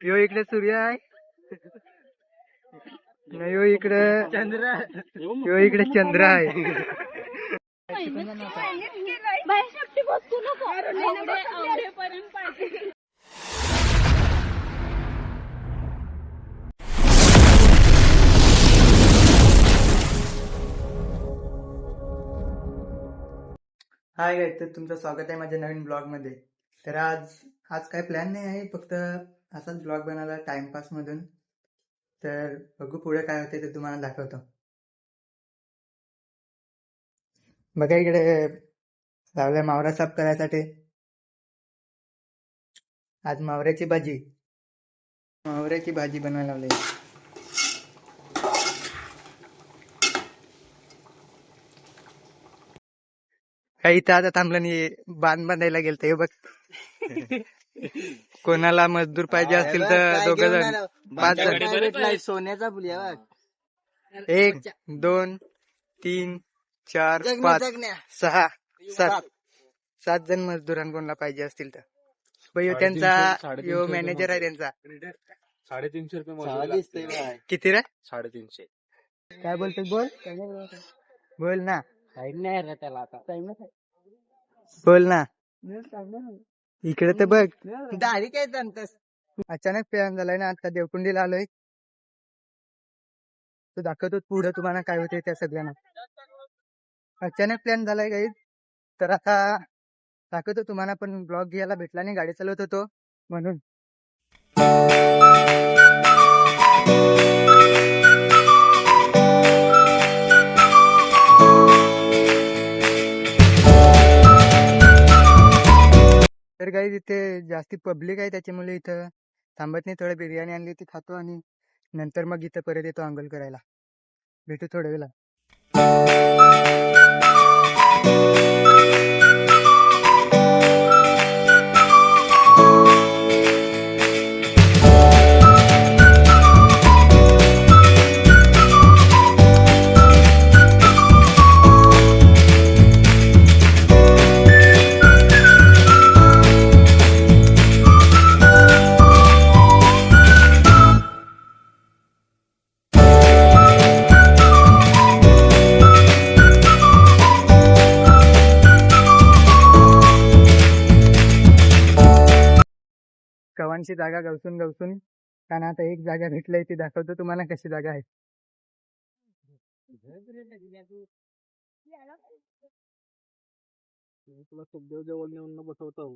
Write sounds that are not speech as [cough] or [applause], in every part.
यो इकडे सूर्य आहे. न यो इकडे चंद्र यो इकडे चंद्र आहे. हाय गाईज तर तुमचं स्वागत आहे माझ्या नवीन ब्लॉगमध्ये. तर आज आज काय प्लॅन नाही आहे फक्त असाच ब्लॉग बनवला टाइमपास मधून तर बघू पुढे काय होते ते तुम्हाला दाखवतो. बघा इकडे लावलाय मावरा साफ करायसाठी. आज मावऱ्याची भाजी. मावऱ्याची भाजी बनवायला लावली काही इथं आता थांबलं नाही बांध बांधायला गेलं हे बघ. [laughs] कोणाला मजदूर पाहिजे असतील तर दोघ जण. पाच जण. सोन्याचा पुलिया एक दोन तीन चार पाच सहा सात. सात जण मजदूरांना पाहिजे असतील तर. बघ, ह्यो त्यांचा यो मॅनेजर आहे त्यांचा. साडेतीनशे रुपये. किती रे? साडेतीनशे. काय बोलतो बोल. बोल ना. नाही रे त्याला आता. बोल ना. इकडे तर बघ. दाढी काय जाणतस अचानक प्लॅन झालाय ना आता देवकुंडीला आलोय. तो दाखवतो पुढे तुम्हाला काय होते त्या सगळ्यांना. अचानक प्लॅन झालाय काही. तर आता दाखवतो तुम्हाला पण ब्लॉग घ्यायला भेटला नाही गाडी चालवत होतो म्हणून. तर काही तिथे जास्ती पब्लिक आहे त्याच्यामुळे इथं थांबत नाही. थोडं बिर्याणी आणली ती खातो आणि नंतर मग इथं परत येतो अंघोळ करायला. भेटू थोड्या वेळा कवांची जागा गवसून गवसून? कारण आता एक जागा भेटलंय ती दाखवतो तुम्हाला कशी जागा आहे. तुला सुखदेव जवळ नेऊन बसवतो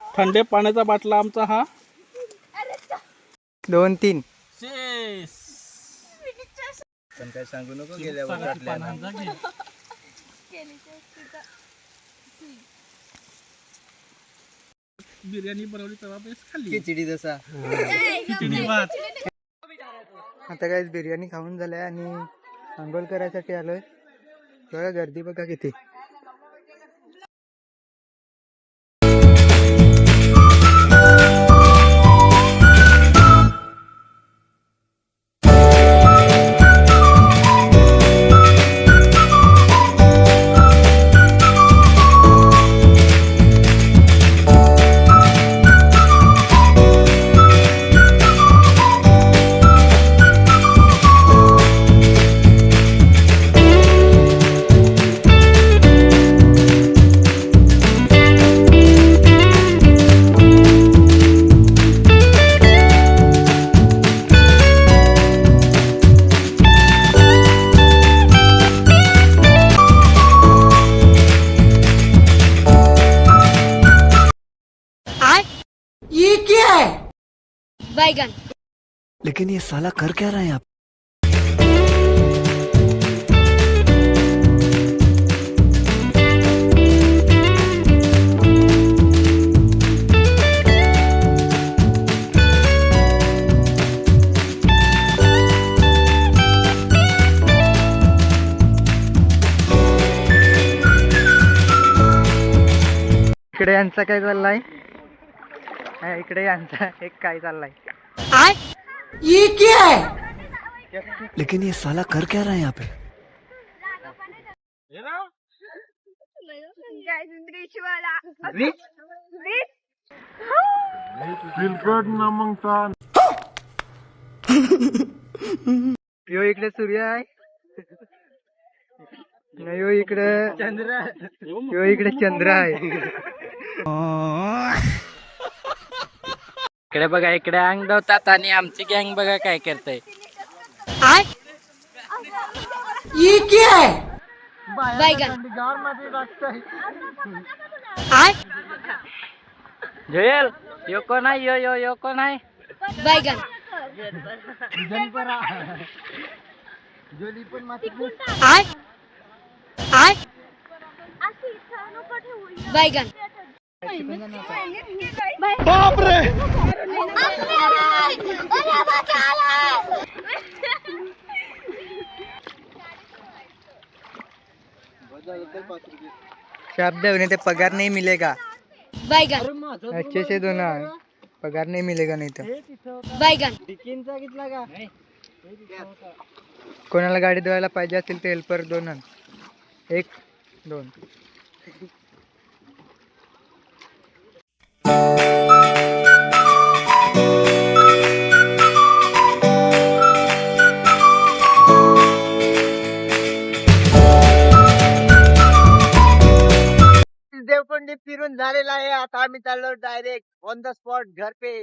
थंडे पाण्याचा बाटला आमचा हा. दोन तीन पण काय सांगू नको बिर्याणी बनवली तेव्हा बेस खाल्ली. खिचडी जसा. खिचडी भात. आता काय बिर्याणी खाऊन झालंय आणि अंघोळ करायसाठी आलोय. बघा गर्दी बघा किती. बैगन लेकिन ये साला कर क्या रहे हैं यहाँ पे? इकडे यांचा काय चाललाय हा, इकडे यांचा एक काय चाललाय? लेकिन ये साला कर क्या रहा है यहाँ पे? यो इकडे सूर्य आहे. नाही यो इकडे चंद्र यो इकडे चंद्र आहे. [laughs] इकडे बघा इकडे अंग धावतात आणि आमची गँग बघा काय करताय. जोयल यो कोण आहे? यो यो यो कोण आहे? बैगन शब्द होने ते पगार नहीं मिलेगा. अच्छे से दो ना. पगार नहीं मिलेगा नहीं तो कोणाला गाडी धुवायला पाहिजे असेल तर हेल्पर दोन. एक दोन. फिरून झालेला आहे. आता आम्ही चाललो डायरेक्ट ऑन द स्पॉट घर पे.